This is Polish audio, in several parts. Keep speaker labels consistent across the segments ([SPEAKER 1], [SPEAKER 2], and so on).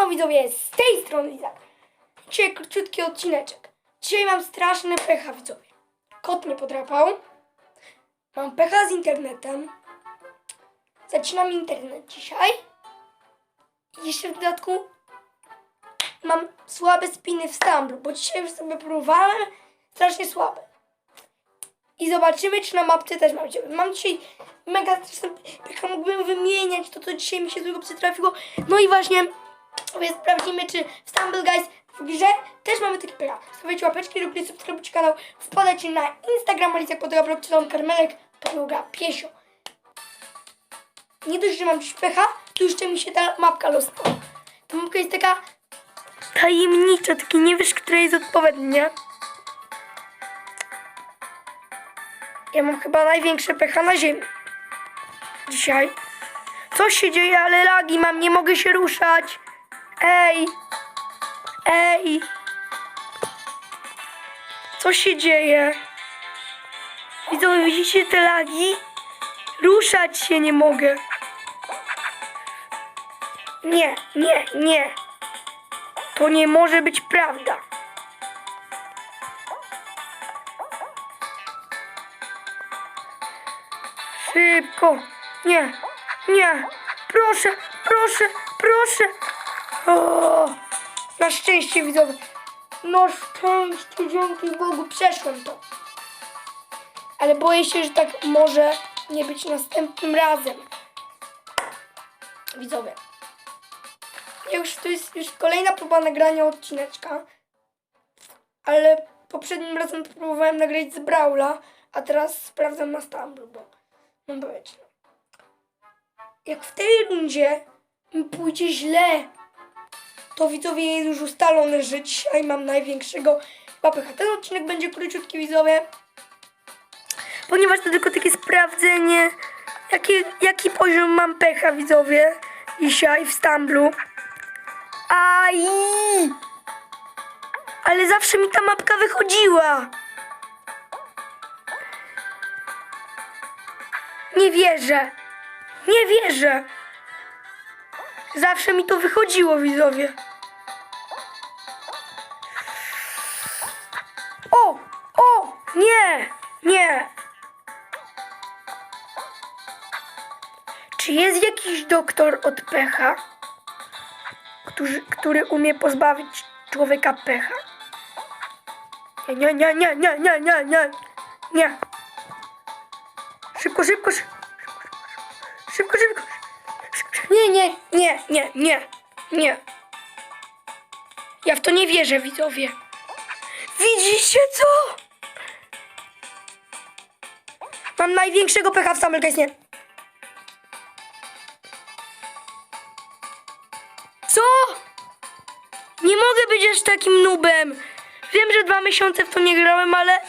[SPEAKER 1] Siemano widzowie, z tej strony Izak. Dzisiaj króciutki odcineczek. Dzisiaj mam straszne pecha widzowie. Kot mnie podrapał. Mam pecha z internetem. Zaczynam internet dzisiaj. I jeszcze w dodatku mam słabe spiny w Stamblu, bo dzisiaj już sobie próbowałem. Strasznie słabe. I zobaczymy, czy na mapce też mam ciebie. Mam dzisiaj mega straszne pecha. Mógłbym wymieniać to, co dzisiaj mi się złego przytrafiło. No i właśnie więc sprawdzimy, czy w Stumble Guys w grze też mamy takie pecha. Stawiajcie łapeczki, róbcie subskrybujcie kanał, wpadajcie na Instagram, Alicja Podroga, blog, czy Karmelek, Podroga, Piesio. Nie dość, że mam dziś pecha, to jeszcze mi się ta mapka losnęła. Ta mapka jest taka tajemnicza, taki nie wiesz, która jest odpowiednia. Ja mam chyba największe pecha na ziemi. Dzisiaj. Co się dzieje, ale lagi mam, nie mogę się ruszać. Ej! Ej! Co się dzieje? Widzicie te lagi? Ruszać się nie mogę. Nie, nie, nie. To nie może być prawda. Szybko. Nie, nie. Proszę, proszę, proszę. Na szczęście widzowie. Na szczęście, dzięki Bogu, przeszłem to. Ale boję się, że tak może nie być następnym razem. Widzowie. Już to jest już kolejna próba nagrania odcineczka. Ale poprzednim razem próbowałem nagrać z Braula, a teraz sprawdzam na Stumble, bo mam powiedzieć. Jak w tej rundzie mi pójdzie źle, to widzowie jest już ustalone, że dzisiaj mam największego papycha. Ten odcinek będzie króciutki widzowie, ponieważ to tylko takie sprawdzenie, jaki, jaki poziom mam pecha widzowie dzisiaj w Stamblu. Aj! Ale zawsze mi ta mapka wychodziła. Nie wierzę. Nie wierzę. Zawsze mi to wychodziło, widzowie. O! O! Nie! Nie! Czy jest jakiś doktor od pecha, który, który umie pozbawić człowieka pecha? Nie, nie, nie, nie, nie, nie, nie, nie. Szybko, szybko, szybko. Szybko, szybko. szybko. Nie, nie, nie, nie, nie, nie. Ja w to nie wierzę, widzowie. Widzicie co? Mam największego pecha w nie. Co? Nie mogę być aż takim nubem. Wiem, że dwa miesiące w to nie grałem, ale...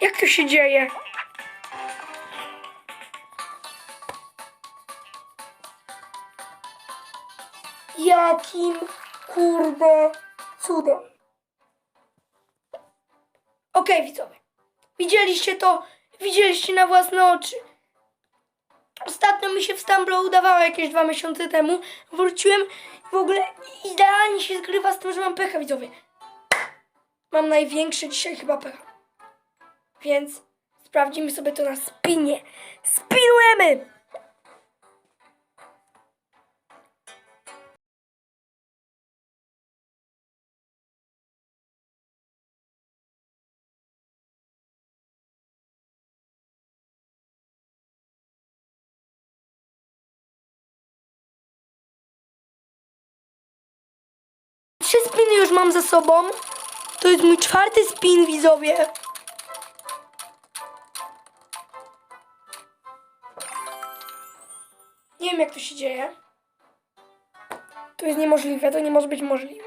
[SPEAKER 1] Jak to się dzieje? Jakim kurde cudem? Okej, widzowie. Widzieliście to? Widzieliście na własne oczy. Ostatnio mi się w Stamblo udawało jakieś dwa miesiące temu. Wróciłem w ogóle idealnie się zgrywa z tym, że mam pecha, widzowie. Mam największy dzisiaj chyba pecha. Więc sprawdzimy sobie to na spinie. Spinujemy! Trzy spiny już mam za sobą. To jest mój czwarty spin, widzowie. Nie wiem, jak to się dzieje. To jest niemożliwe, to nie może być możliwe.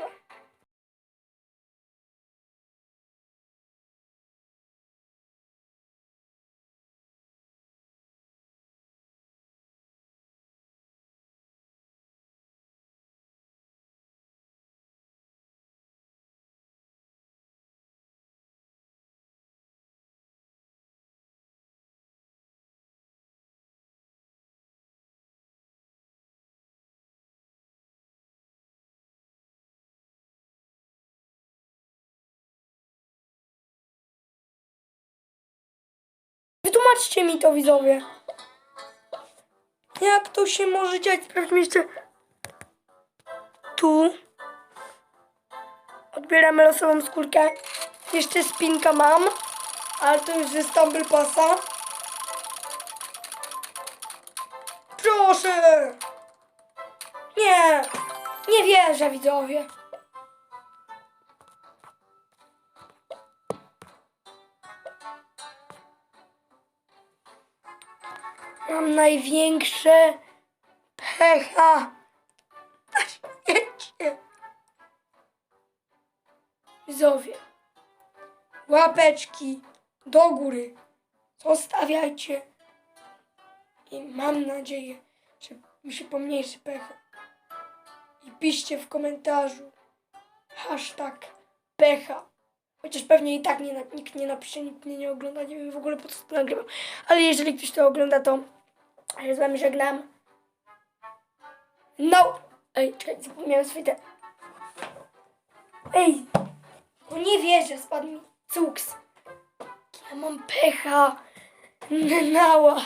[SPEAKER 1] Wytłumaczcie mi to, widzowie. Jak to się może dziać? Sprawdźmy jeszcze. Tu. Odbieramy losową skórkę. Jeszcze spinka mam. Ale to już ze Stumble Passa. Proszę! Nie! Nie wierzę, widzowie. Mam największe pecha na świecie. Widzowie, łapeczki do góry zostawiajcie i mam nadzieję, że mi się pomniejszy pecha. I piszcie w komentarzu hashtag pecha. Chociaż pewnie i tak nie, nikt nie napisze, nikt mnie nie ogląda, nie wiem w ogóle po co to nagrywam. Ale jeżeli ktoś to ogląda, to ja z wami żegnam. No! Ej, czekaj, zapomniałem swój ten. Ej! No nie wierzę, spadł mi cuks. Ja mam pecha. Nała.